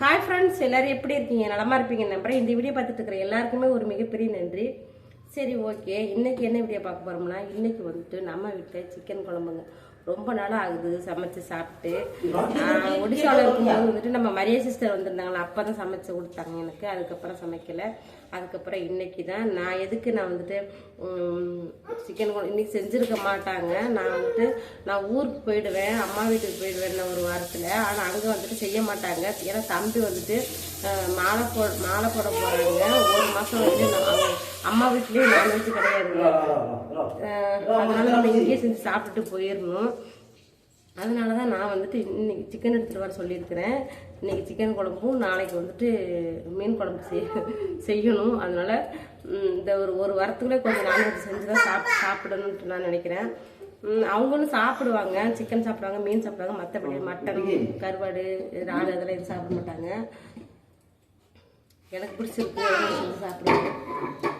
Hi friends எல்லோரும் எப்படி இருக்கீங்க? நலமாக இருப்பீங்க நம்புறேன். இந்த வீடியோ பார்த்துட்டு இருக்கிற எல்லாருக்குமே ஒரு மிகப்பெரிய நன்றி. சரி ஓகே இன்றைக்கி என்ன வீடியோ பார்க்க போகிறோம்னா இன்றைக்கி வந்துட்டு நம்ம வீட்டில் சிக்கன் குழம்புங்க. ரொம்ப நாளாக ஆகுது சமைச்சு சாப்பிட்டு. ஒடிசாவில் இருக்கும்போது வந்துட்டு நம்ம மரிய சிஸ்டர் வந்திருந்தாங்களா அப்போ தான் சமைச்சு கொடுத்தாங்க எனக்கு. அதுக்கப்புறம் சமைக்கலை. அதுக்கப்புறம் இன்னைக்கு தான் நான் எதுக்கு நான் வந்துட்டு சிக்கன் குழம்பு இன்னைக்கு செஞ்சுருக்க மாட்டாங்க. நான் வந்துட்டு நான் ஊருக்கு போயிடுவேன் அம்மா வீட்டுக்கு போயிடுவேன் ஒரு வாரத்தில். ஆனால் அங்கே வந்துட்டு செய்ய மாட்டாங்க. ஏன்னா தம்பி வந்துட்டு மாலை போ மாலை போட போகிறாங்க ஒரு மாதம் வந்து நான் அம்மா வீட்லேயும் நான்வெஜ் கிடையாது. அதனால நம்ம இங்கேயே செஞ்சு சாப்பிட்டுட்டு போயிடணும். அதனால தான் நான் வந்துட்டு இன்னைக்கு சிக்கன் எடுத்துகிட்டு வர சொல்லியிருக்கிறேன். இன்றைக்கி சிக்கன் குழம்பும் நாளைக்கு வந்துட்டு மீன் குழம்பு செய் செய்யணும். அதனால் இந்த ஒரு ஒரு வாரத்துக்குள்ளே கொஞ்சம் நான்வெஜ் செஞ்சு தான் சாப் சாப்பிடணுன்ட்டு நான் நினைக்கிறேன். அவங்களும் சாப்பிடுவாங்க. சிக்கன் சாப்பிடுவாங்க மீன் சாப்பிடுவாங்க. மற்றபடி மட்டன் கருவாடு இறால் அதெல்லாம் எதுவும் சாப்பிட மாட்டாங்க. எனக்கு பிடிச்சிருக்கு செஞ்சு சாப்பிடுவேன்.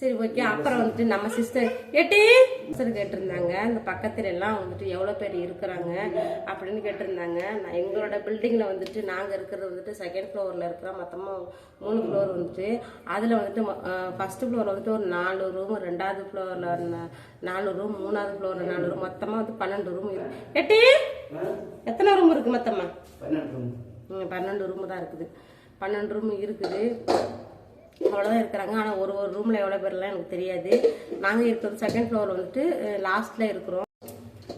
சரி ஓகே அப்புறம் வந்துட்டு நம்ம சிஸ்டர் ஏட்டி சிஸ்டர் கேட்டிருந்தாங்க. இந்த பக்கத்துல எல்லாம் வந்துட்டு எவ்வளோ பேர் இருக்கிறாங்க அப்படின்னு கேட்டிருந்தாங்க. நான் எங்களோட பில்டிங்கில் வந்துட்டு நாங்கள் இருக்கிறது வந்துட்டு செகண்ட் ஃப்ளோரில் இருக்கிறோம் மொத்தமாக மூணு ஃப்ளோர் வந்துட்டு. அதில் வந்துட்டு ஃபர்ஸ்ட் ஃப்ளோர் வந்துட்டு ஒரு நாலு ரூம் ரெண்டாவது ஃப்ளோரில் நாலு ரூம் மூணாவது ஃப்ளோரில் நாலு ரூம் மொத்தமாக வந்து பன்னெண்டு ரூம் இருக்கு. ஏட்டி எத்தனை ரூம் இருக்கு மொத்தமாக ம், பன்னெண்டு ரூம் தான் இருக்குது. பன்னெண்டு ரூம் இருக்குது. அவ்வளோதான் இருக்கிறாங்க. ஆனால் ஒரு ஒரு ரூமில் எவ்வளோ பேர்லாம் எனக்கு தெரியாது. நாங்கள் இருக்கிறது செகண்ட் ஃப்ளோர் வந்துட்டு லாஸ்ட்டில் இருக்கிறோம்.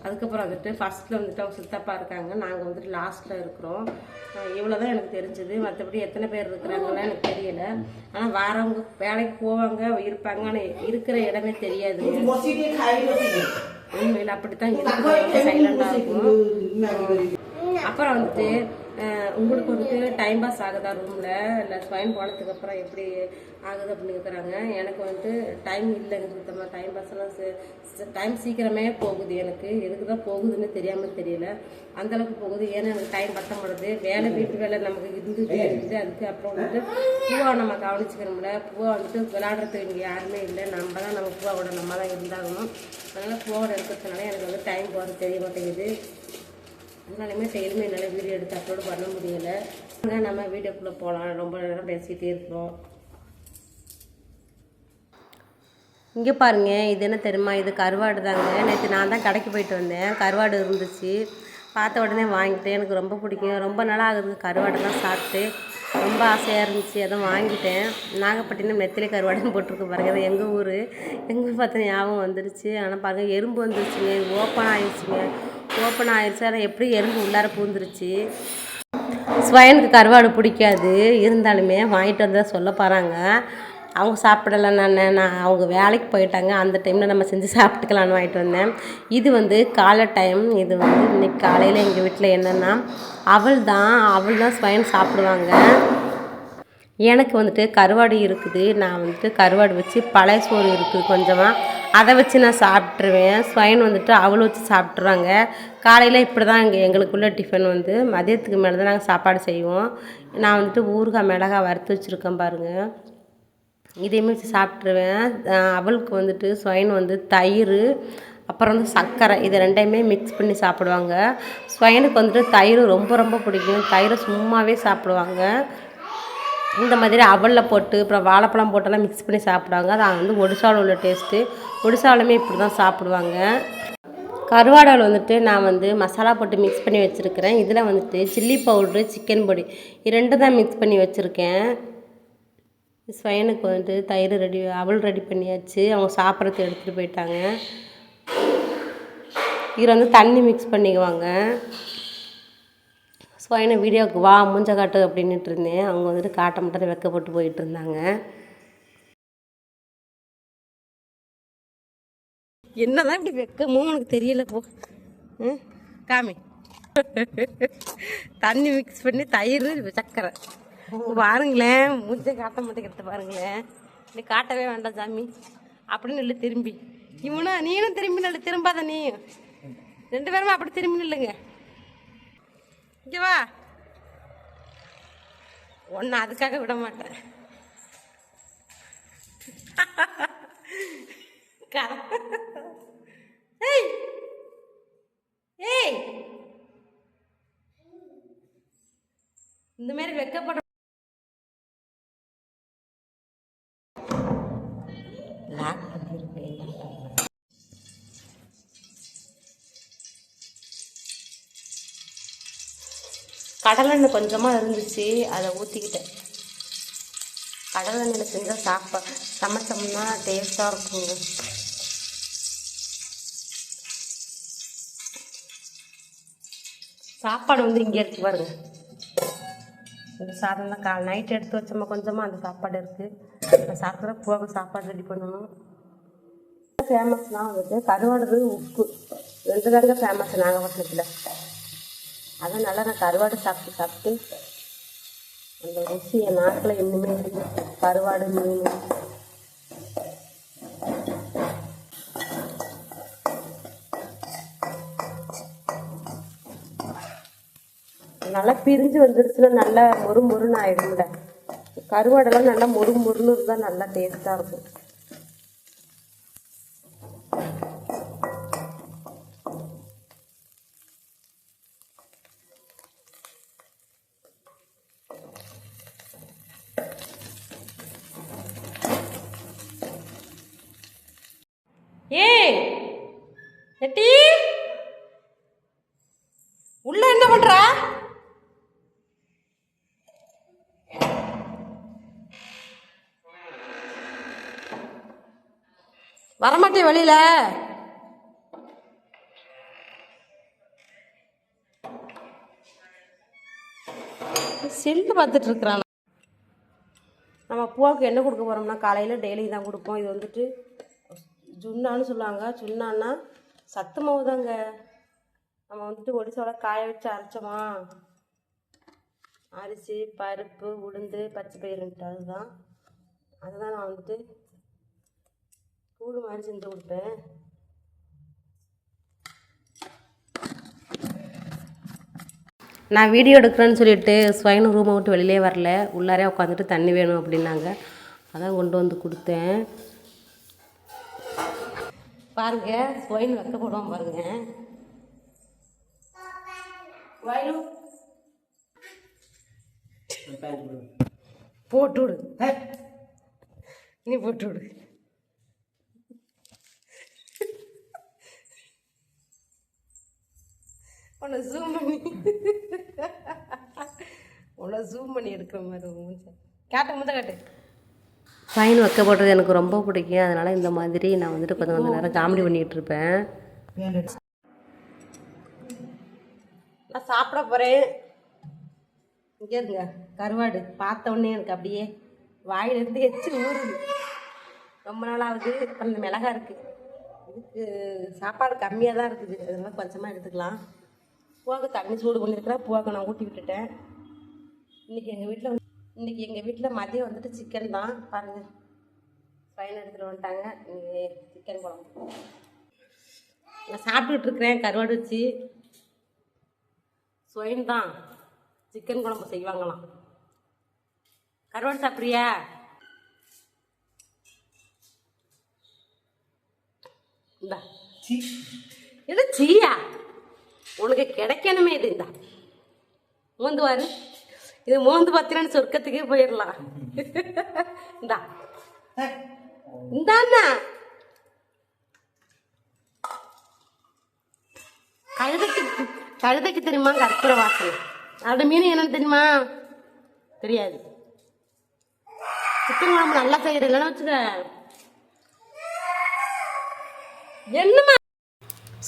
அதுக்கப்புறம் வந்துட்டு ஃபர்ஸ்ட்டில் வந்துட்டு அவங்க சித்தப்பா இருக்காங்க. நாங்கள் வந்துட்டு லாஸ்ட்டில் இருக்கிறோம். இவ்வளோ தான் எனக்கு தெரிஞ்சது. மற்றபடி எத்தனை பேர் இருக்கிறாங்கன்னு எனக்கு தெரியல. ஆனால் வாரவங்க வேலைக்கு போவாங்க இருப்பாங்க. ஆனால் இருக்கிற இடமே தெரியாது. உண்மையில் அப்படித்தான் இருக்குது சைலண்டாக இருக்கும். அப்புறம் வந்துட்டு உங்களுக்கு வந்துட்டு டைம் பாஸ் ஆகுதா ரூமில் இல்லை ஸ்வைன் போனதுக்கு அப்புறம் எப்படி ஆகுது அப்படின்னு கேட்குறாங்க எனக்கு வந்துட்டு டைம் இல்லைங்க சுத்தமாக டைம் பாஸ்லாம் டைம் சீக்கிரமே போகுது எனக்கு. எதுக்கு தான் போகுதுன்னு தெரியாமல் தெரியல. அந்தளவுக்கு போகுது. ஏன்னா எனக்கு டைம் பத்த மாட்டுது. வேலை வீட்டு வேலை நமக்கு இருந்துகிட்டே இருக்குது. அதுக்கு அப்புறம் வந்துட்டு பூவா நம்ம கவனிச்சுக்கணும்ல. பூவா வந்துட்டு விளையாடுறதுக்கு இங்கே யாருமே இல்லை. நம்ம தான் நம்ம பூவாவோட நம்ம தான் இருந்தாகணும். அதனால் பூவோட இருக்கிறதுனால எனக்கு வந்து டைம் போகிறது தெரிய மாட்டேங்குது. அதனாலுமே டெய்லியுமே என்னால் வீடியோ எடுத்து அப்லோடு பண்ண முடியலை. ஆனால் நம்ம வீடியோக்குள்ளே போகலாம் ரொம்ப நேரம் பேசிகிட்டே இருக்கிறோம் இங்கே பாருங்க இது என்ன தெரியுமா இது கருவாடு தாங்க. நேற்று நான் தான் கடைக்கு போயிட்டு வந்தேன். கருவாடு இருந்துச்சு. பார்த்த உடனே வாங்கிட்டேன். எனக்கு ரொம்ப பிடிக்கும். ரொம்ப நாளாக ஆகுது கருவாடெல்லாம் சாப்பிட்டு. ரொம்ப ஆசையாக இருந்துச்சு. அதான் வாங்கிட்டேன். நாகப்பட்டினம் நெத்திலி கருவாடுன்னு போட்டிருக்கு பாருங்க. அது எங்கள் ஊர்? எங்கள் ஊர் பார்த்தா ஞாபகம் வந்துருச்சு. ஆனால் பாருங்கள் எறும்பு வந்துருச்சுங்க. இது ஓப்பன் ஆயிடுச்சுங்க. ஓப்பன் ஆயிடுச்சு ஆனால் எப்படி எறும்பு உள்ளார பூந்துருச்சு? ஸ்வயனுக்கு கருவாடு பிடிக்காது. இருந்தாலுமே வாங்கிட்டு வந்ததாக சொல்ல போகிறாங்க அவங்க சாப்பிடல நான் நான் அவங்க வேலைக்கு போயிட்டாங்க. அந்த டைமில் நம்ம செஞ்சு சாப்பிட்டுக்கலான்னு வாங்கிட்டு வந்தேன். இது வந்து காலை டைம் இது வந்து இன்றைக்கி காலையில் எங்கள் வீட்டில் என்னென்னா அவள் தான் அவள் தான் ஸ்வயன் சாப்பிடுவாங்க. எனக்கு வந்துட்டு கருவாடு இருக்குது. நான் வந்துட்டு கருவாடு வச்சு பழைய சோறு இருக்குது கொஞ்சமாக அதை வச்சு நான் சாப்பிட்ருவேன் ஸ்வயன் வந்துட்டு அவளை வச்சு சாப்பிட்ருவாங்க காலையில் இப்படி தான் இங்கே எங்களுக்குள்ளே டிஃபன் வந்து. மதியத்துக்கு மேலே தான் நாங்கள் சாப்பாடு செய்வோம். நான் வந்துட்டு ஊறுகாய் மிளகாய் வறுத்து வச்சுருக்கேன் பாருங்கள் இதையுமே வச்சு சாப்பிட்ருவேன் அவளுக்கு வந்துட்டு ஸ்வயன் வந்து தயிர் அப்புறம் வந்து சர்க்கரை. இது ரெண்டையுமே மிக்ஸ் பண்ணி சாப்பிடுவாங்க. ஸ்வயனுக்கு வந்துட்டு தயிர் ரொம்ப ரொம்ப பிடிக்கும். தயிரை சும்மாவே சாப்பிடுவாங்க. இந்த மாதிரி அவலில் போட்டு அப்புறம் வாழைப்பழம் போட்டெல்லாம் மிக்ஸ் பண்ணி சாப்பிடுவாங்க. அது வந்து ஒடிசாவில் உள்ள டேஸ்ட்டு ஒடிசாவிலுமே இப்படி தான் சாப்பிடுவாங்க. கருவாடாவில் வந்துட்டு நான் வந்து மசாலா போட்டு மிக்ஸ் பண்ணி வச்சுருக்கிறேன். இதில் வந்துட்டு சில்லி பவுட்ரு சிக்கன் பொடி. இரண்டு தான் மிக்ஸ் பண்ணி வச்சுருக்கேன். ஸ்வயனுக்கு வந்துட்டு தயிர் ரெடி அவல் ரெடி பண்ணியாச்சு. அவங்க சாப்பிட்றதுக்கு எடுத்துகிட்டு போயிட்டாங்க. இதில் வந்து தண்ணி மிக்ஸ் பண்ணிக்குவாங்க. ஸோ என்ன வீடியோவுக்கு வா மூஞ்ச காட்டு அப்படின்ட்டு இருந்தேன். அவங்க வந்துட்டு காட்ட மட்டும் வெக்கப்பட்டு போயிட்டு இருந்தாங்க. என்னதான் இப்படி வெக்கமோ உனக்கு தெரியல போ. காமி. தண்ணி மிக்ஸ் பண்ணி தயிர் சக்கரை. பாருங்களேன் மூஞ்ச காட்ட மாட்டேங்கிறது பாருங்களேன். நீ காட்டவே வேண்டாம் சாமி. அப்படின்னு இல்லை திரும்பி. இவனா நீனும் திரும்பி நல்ல திரும்பாத நீ. ரெண்டு பேருமே அப்படி திரும்பி நில்லுங்க. இங்கே வா. ஒன்று அதுக்காக விட மாட்டேன். ஏய்! ஏய்! இந்த மாதிரி வெக்கப்பட லாக் கடலெண்ணெய் கொஞ்சமாக இருந்துச்சு அதை ஊற்றிக்கிட்டேன் கடலெண்ணெயில் செஞ்சால் சாப்பா சமைச்சோம்னா டேஸ்ட்டாக இருக்குங்க. சாப்பாடு வந்து இங்கே இருக்கு பாருங்க. இந்த சாதம் தான் கா நைட் எடுத்து வச்சோமா கொஞ்சமாக அந்த சாப்பாடு இருக்குது சாப்பிட்ற போக சாப்பாடு ரெடி பண்ணணும். ஃபேமஸ்னால் வந்துட்டு கருவாடு உப்பு. ரெண்டு தாங்க ஃபேமஸ் நாகப்பட்டினத்தில் அதனால் நான் கருவாடு சாப்பிட்டு சாப்பிட்டு அந்த ருசி என் நாக்கில் இன்னுமே இருக்கு. கருவாடு மீன். நல்லா பிரிஞ்சு வந்துருச்சுன்னா நல்லா மொறு மொறுன்னு ஆயிடும்ல. கருவாடெல்லாம் நல்லா மொறு மொறுன்னு இருந்தால் நல்லா டேஸ்ட்டாக இருக்கும். ஏ எட்டி. உள்ள என்ன பண்ற? வரமாட்டே வெளியில. செல்லு பார்த்துட்டு இருக்கிறான். நம்ம பூவாவுக்கு என்ன கொடுக்க போகிறோம்னா காலையில் டெய்லி தான் கொடுப்போம். இது வந்துட்டு ஜுன்னான்னு சொல்லுவாங்க. சுண்ணான்னா சத்து மாவு தாங்க நம்ம வந்துட்டு ஒடிசாவோட காய வச்சு அரைச்சோமா? அரிசி பருப்பு உளுந்து பச்சை பயிறுன்ட்டு அதுதான். அதுதான் நான் வந்துட்டு கூடு மாதிரி செஞ்சு கொடுப்பேன். நான் வீடியோ எடுக்கிறேன்னு சொல்லிட்டு ஸ்வைன் ரூமை விட்டு வெளியிலே வரல. உள்ளாரே உட்காந்துட்டு தண்ணி வேணும் அப்படின்னாங்க. அதான் கொண்டு வந்து கொடுத்தேன். பாருங்க ஸ்வைன் வைக்க போடுவோம் பாருங்க. போட்டு விடு நீ போட்டு விடு உன்னை ஜூம் பண்ணி. உன்னை ஜூம் பண்ணி எடுக்கிற மாதிரி கேட்ட முத கேட்டு. ஃபைன் வைக்க போடுறது எனக்கு ரொம்ப பிடிக்கும். அதனால் இந்த மாதிரி நான் வந்துட்டு கொஞ்சம் கொஞ்சம் நேரம் காமெடி பண்ணிகிட்டு இருப்பேன். நான் சாப்பிட போகிறேன் இங்கே இருங்க கருவாடு பார்த்த உடனே எனக்கு அப்படியே வாயிலிருந்து எச்சு ஊறுது. ரொம்ப நாள் ஆகுது. இப்போ மிளகா இருக்குது இதுக்கு சாப்பாடு கம்மியாக தான் இருக்குது. அதெல்லாம் கொஞ்சமாக எடுத்துக்கலாம். பூவாக்கு தண்ணி சூடு பண்ணியிருக்கிறேன். பூவாக்கு நான் ஊட்டி விட்டுட்டேன். இன்றைக்கி எங்கள் வீட்டில் இன்றைக்கி எங்கள் வீட்டில் மதியம் வந்துட்டு சிக்கன் தான். பாருங்கள் பையன் எடுத்துகிட்டு வந்துட்டாங்க. சிக்கன் குழம்பு. நான் சாப்பிட்டுட்டு இருக்கிறேன். கருவாடு வச்சு. ஸ்வயம் தான். சிக்கன் குழம்பு செய்வாங்களாம். கருவாடு சாப்பிட்றியா? இந்தா. இது சீயா? உனக்கு கிடைக்கணுமே இது இந்தா. மோந்து வாரு இது மோந்து பார்த்தீங்கன்னா சொர்க்கத்துக்கே போயிடலாம் இந்தா. இந்தாண்ணா. கழுதைக்கு கழுதைக்கு தெரியுமா கற்பூர வாசனை? அதோட மீன் என்னன்னு தெரியுமா? தெரியாது. சிக்கன் குழம்பு நல்லா செய்யறது இல்லைன்னு வச்சுக்க. என்னமா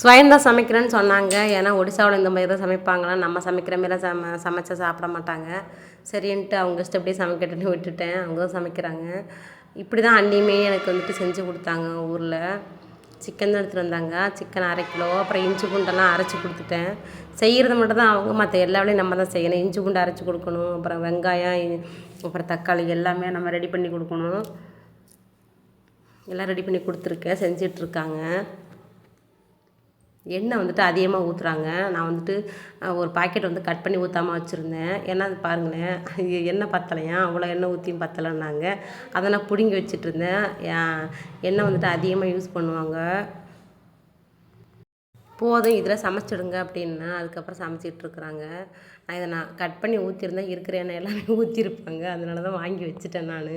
ஸ்வயம் தான் சமைக்கிறேன்னு சொன்னாங்க. ஏன்னா ஒடிசாவில் இந்த மாதிரி தான் சமைப்பாங்களா நம்ம சமைக்கிற மாரி சம சமைச்சா சாப்பிட மாட்டாங்க. சரின்ட்டு அவங்க இஷ்டம் அப்படியே சமைக்கட்டுன்னு விட்டுட்டேன். அவங்க தான் சமைக்கிறாங்க. இப்படி தான் அண்ணியுமே எனக்கு வந்துட்டு செஞ்சு கொடுத்தாங்க ஊரில். சிக்கன் தான் எடுத்துகிட்டு வந்தாங்க. சிக்கன் அரை கிலோ அப்புறம் இஞ்சி பூண்டெல்லாம் அரைச்சி கொடுத்துட்டேன். செய்கிறது மட்டும் தான் அவங்க மற்ற எல்லா வேலையும் நம்ம தான் செய்யணும். இஞ்சி பூண்டு அரைச்சி கொடுக்கணும். அப்புறம் வெங்காயம் அப்புறம் தக்காளி எல்லாமே நம்ம ரெடி பண்ணி கொடுக்கணும். எல்லாம் ரெடி பண்ணி கொடுத்துருக்கேன். செஞ்சிட்ருக்காங்க எண்ணெய் வந்துட்டு அதிகமாக ஊற்றுறாங்க நான் வந்துட்டு ஒரு பாக்கெட் வந்து கட் பண்ணி ஊற்றாமல் வச்சுருந்தேன். ஏன்னா அது பாருங்களேன் எண்ணெய் பத்தலையா? அவ்வளோ எண்ணெய் ஊற்றியும் பத்தலைன்னாங்க. அதை நான் பிடுங்கி வச்சிட்ருந்தேன் எண்ணெய் வந்துட்டு அதிகமாக யூஸ் பண்ணுவாங்க. போதும் இதில் சமைச்சிடுங்க அப்படின்னா அதுக்கப்புறம் சமைச்சிட்டு இருக்கிறாங்க நான் இதை நான் கட் பண்ணி ஊற்றிருந்தேன் இருக்கிற எண்ணெய் எல்லாமே ஊற்றிருப்பாங்க அதனால தான் வாங்கி வச்சுட்டேன் நான்.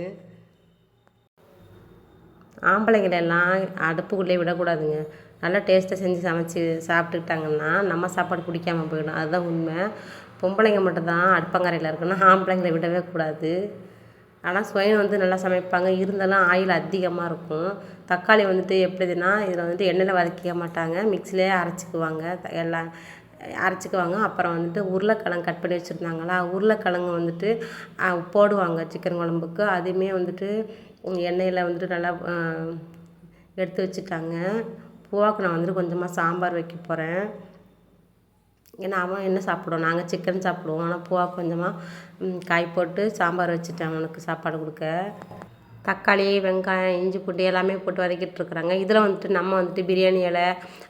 ஆம்பளைங்களெல்லாம் அடுப்புக்குள்ளே விடக்கூடாதுங்க. நல்லா டேஸ்ட்டாக செஞ்சு சமைச்சு சாப்பிட்டுக்கிட்டாங்கன்னா நம்ம சாப்பாடு பிடிக்காம போயிடும். அதுதான் உண்மை. பொம்பளைங்க மட்டும்தான் அடுப்பங்கரையில் இருக்கணும். ஆம்பளைங்களை விடவே கூடாது. ஆனால் சுயம் வந்து நல்லா சமைப்பாங்க. இருந்தாலும் ஆயில் அதிகமாக இருக்கும். தக்காளி வந்துட்டு எப்படிதுன்னா இதில் வந்துட்டு எண்ணெயில் வதக்கிக்க மாட்டாங்க. மிக்சிலே அரைச்சிக்குவாங்க. எல்லாம் அரைச்சிக்குவாங்க. அப்புறம் வந்துட்டு உருளைக்கிழங்கு கட் பண்ணி வச்சுருந்தாங்களா? உருளைக்கிழங்கு வந்துட்டு போடுவாங்க சிக்கன் குழம்புக்கு. அதுவுமே வந்துட்டு எண்ணெயில் வந்துட்டு நல்லா எடுத்து வச்சுட்டாங்க. பூவாக்கு நான் வந்துட்டு கொஞ்சமாக சாம்பார் வைக்க போகிறேன் ஏன்னா அவன் என்ன சாப்பிடுவோம் நாங்கள் சிக்கன் சாப்பிடுவோம். ஆனால் பூவா கொஞ்சமாக காய் போட்டு சாம்பார் வச்சுட்டேன் அவனுக்கு சாப்பாடு கொடுக்க. தக்காளி வெங்காயம் இஞ்சி பூண்டு எல்லாமே போட்டு வதக்கிட்டு இருக்கிறாங்க. இதில் வந்துட்டு நம்ம வந்துட்டு பிரியாணி இலை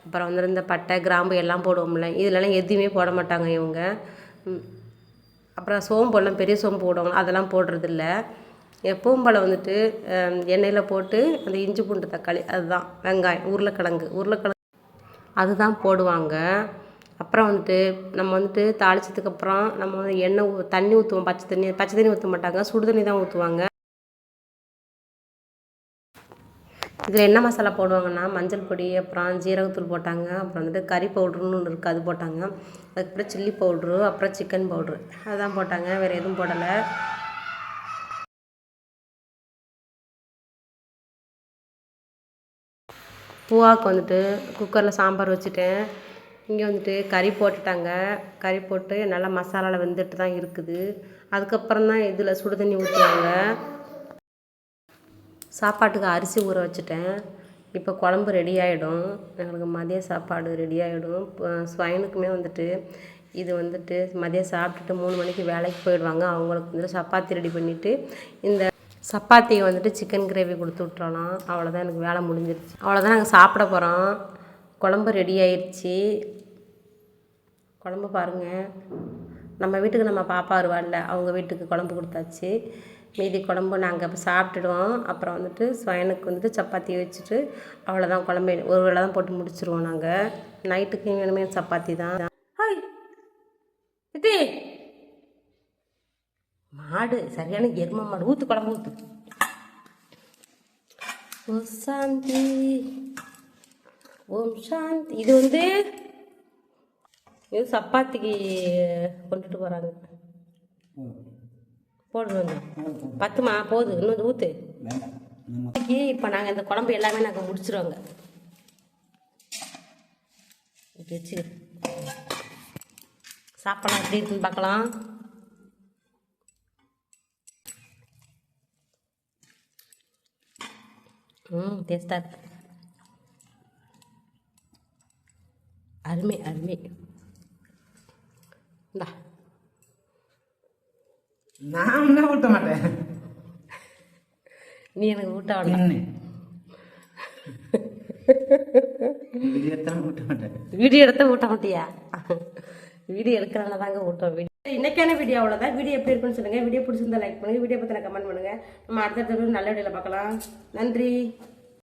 அப்புறம் வந்துருந்த இந்த பட்டை கிராம்பு எல்லாம் போடுவோம்ல. இதுலலாம் எதுவுமே போட மாட்டாங்க இவங்க. அப்புறம் சோம்பு எல்லாம் பெரிய சோம்பு போடுவாங்க. அதெல்லாம் போடுறதில்ல. பூம்பழம் வந்துட்டு எண்ணெயில் போட்டு அந்த இஞ்சி பூண்டு தக்காளி அதுதான் வெங்காயம் உருளைக்கிழங்கு உருளைக்கிழங்கு. அதுதான் போடுவாங்க. அப்புறம் வந்துட்டு நம்ம வந்துட்டு தாளிச்சதுக்கு அப்புறம் நம்ம வந்து எண்ணெய் தண்ணி ஊற்றுவோம் பச்சை தண்ணி பச்சை தண்ணி ஊற்ற மாட்டாங்க சுடு தண்ணி தான் ஊற்றுவாங்க இதில் என்ன மசாலா போடுவாங்கன்னா மஞ்சள் பொடி அப்புறம் ஜீரகத்தூள் போட்டாங்க அப்புறம் வந்துட்டு கறி பவுட்ருன்னு ஒன்று இருக்குது அது போட்டாங்க. அதுக்கப்புறம் சில்லி பவுட்ரு அப்புறம் சிக்கன் பவுட்ரு அதுதான் போட்டாங்க வேறு எதுவும் போடலை. பூவாக்கு வந்துட்டு குக்கரில் சாம்பார் வச்சுட்டேன். இங்கே வந்துட்டு கறி போட்டுட்டாங்க. கறி போட்டு நல்லா மசாலாவில் வெந்துட்டு தான் இருக்குது. அதுக்கப்புறம் தான் இதில் சுடு தண்ணி ஊற்றுவாங்க சாப்பாட்டுக்கு அரிசி ஊற வச்சுட்டேன். இப்போ குழம்பு ரெடி ஆகிடும் எங்களுக்கு மதிய சாப்பாடு ரெடி ஆகிடும் ஸ்வைனுக்குமே வந்துட்டு இது வந்துட்டு மதியம் சாப்பிட்டுட்டு மூணு மணிக்கு வேலைக்கு போயிடுவாங்க. அவங்களுக்கு வந்துட்டு சப்பாத்தி ரெடி பண்ணிவிட்டு இந்த சப்பாத்தியை வந்துட்டு சிக்கன் கிரேவி கொடுத்து விட்றலாம் அவ்வளோதான் எனக்கு வேலை முடிஞ்சிருச்சு. அவ்வளோதான் நாங்கள் சாப்பிட போகிறோம் குழம்பு ரெடி ஆயிடுச்சு குழம்பு பாருங்கள் நம்ம வீட்டுக்கு நம்ம பாப்பா வருவாள்ல அவங்க வீட்டுக்கு குழம்பு கொடுத்தாச்சு. மீதி குழம்பு நாங்கள் இப்போ சாப்பிட்டுடுவோம். அப்புறம் வந்துட்டு ஸ்வயனுக்கு வந்துட்டு சப்பாத்தி வச்சுட்டு அவ்வளோதான் குழம்பு ஒரு வேளை தான் போட்டு முடிச்சிருவோம் நாங்கள் நைட்டுக்கு வேணுமே சப்பாத்தி தான் ஹாய் ஆடு சரியான எரும மாடு. ஊற்று குழம்பு ஊற்று ஓம் சாந்தி. ஓம் சாந்தி. இது வந்து இது சப்பாத்திக்கு கொண்டுட்டு போகிறாங்க போடுவாங்க பத்துமா? போகுது இன்னும் ஊற்று இன்னைக்கு இப்போ நாங்கள் இந்த குழம்பு எல்லாமே நாங்கள் முடிச்சிருவோங்க. இப்படி வச்சு சாப்பிடலாம். எப்படி இருக்குன்னு பார்க்கலாம். ம் டேஸ்டாக இருக்கு. அருமை அருமை. இந்தா. நான் என்ன ஊட்ட மாட்டேன். நீ எனக்கு ஊட்ட என்ன விடியத்தான் ஊட்ட மாட்டேன். வீடியோ எடுத்த ஊட்ட மாட்டியா? வீடியோ எடுக்கிறனால தாங்க ஊட்டம் வீடியோ இன்னைக்கான வீடியோ அவ்வளோதான் வீடியோ எப்படி இருக்குன்னு சொல்லுங்கள் வீடியோ பிடிச்சிருந்தா லைக் பண்ணுங்கள் வீடியோ பற்றின கமெண்ட் பண்ணுங்கள் நம்ம அடுத்த நல்ல வீடியோவில் பார்க்கலாம். நன்றி.